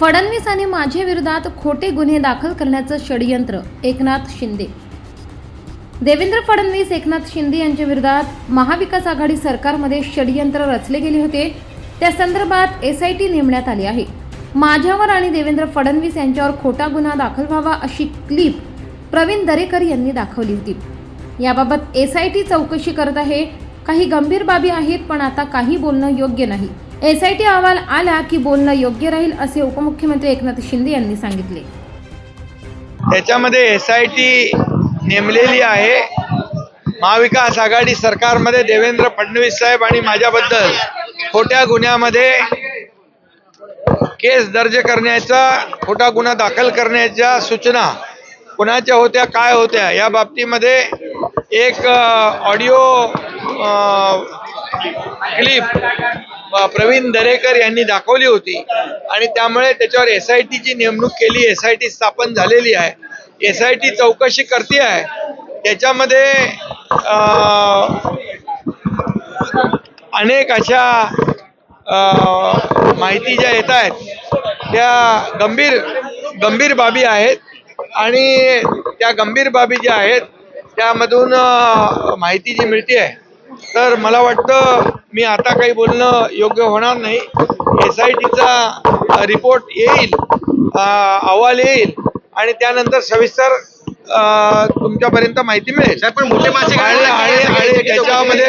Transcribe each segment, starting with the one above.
फडणवीस आणि माझे खोटे गुन्हे दाखल करण्याचं षडयंत्र एकनाथ शिंदे. देवेंद्र फडणवीस एकनाथ शिंदे यांच्या विरोधात महाविकास आघाडी सरकारमध्ये षडयंत्र रचले गेले होते. त्या संदर्भात एस आय टी नेमण्यात आली आहे. माझ्यावर आणि देवेंद्र फडणवीस यांच्यावर खोटा गुन्हा दाखल व्हावा अशी क्लिप प्रवीण दरेकर यांनी दाखवली होती. याबाबत एस आय टी चौकशी करत आहे. काही गंभीर बाबी आहेत पण आता काही बोलणं योग्य नाही. एस आय टी अहवाल आला की बोलणं योग्य राहील असे उपमुख्यमंत्री एकनाथ शिंदे यांनी सांगितले. त्याच्यामध्ये एस आय टी नेमलेली आहे. महाविकास आघाडी सरकारमध्ये देवेंद्र फडणवीस साहेब आणि माझ्याबद्दल खोट्या गुन्ह्यामध्ये केस दर्ज करण्याचा खोटा गुन्हा दाखल करण्याच्या सूचना कुणाच्या होत्या काय होत्या या बाबतीमध्ये एक ऑडिओ क्लिप प्रवीण दरेकर यांनी दाखवली होती. आणि त्यामुळे त्याच्यावर एस आय टीची नेमणूक केली. एस आय टी स्थापन झालेली आहे. एस आय टी चौकशी करते आहे. त्याच्यामध्ये अनेक अशा माहिती ज्या येत आहेत त्या गंभीर गंभीर बाबी आहेत. आणि त्या गंभीर बाबी ज्या आहेत त्यामधून माहिती जी मिळते आहे तर मला वाटतं मी आता काही बोलणं योग्य होणार नाही. एस आय टीचा रिपोर्ट येईल अहवाल येईल आणि त्यानंतर सविस्तर तुमच्यापर्यंत माहिती मिळेल. पण मोठे मासे आणि आणि- आणि त्याच्यामध्ये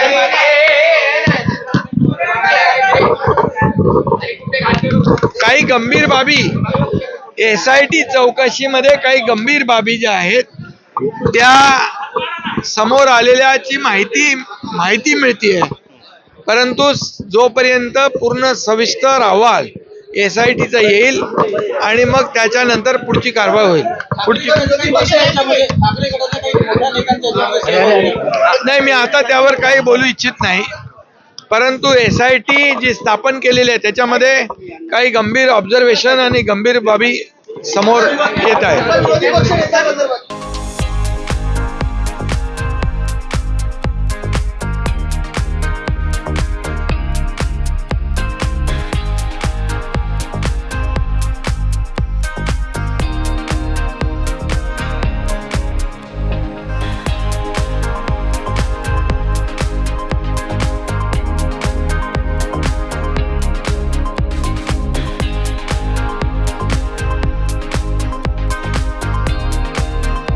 काही गंभीर बाबी. एस आय टी चौकशीमध्ये काही गंभीर बाबी ज्या आहेत त्या समोर आलेल्याची माहिती माहिती मिळतीये. परंतु जोपर्यंत पूर्ण सविस्तर अहवाल एस आय टीचा येईल आणि मग त्याच्यानंतर पुढची कारवाई होईल. पुढची नाही मी आता त्यावर काही बोलू इच्छित नाही. परंतु एस आय टी जी स्थापन केलेली आहे त्याच्यामध्ये काही गंभीर ऑब्झर्वेशन आणि गंभीर बाबी समोर येत आहेत.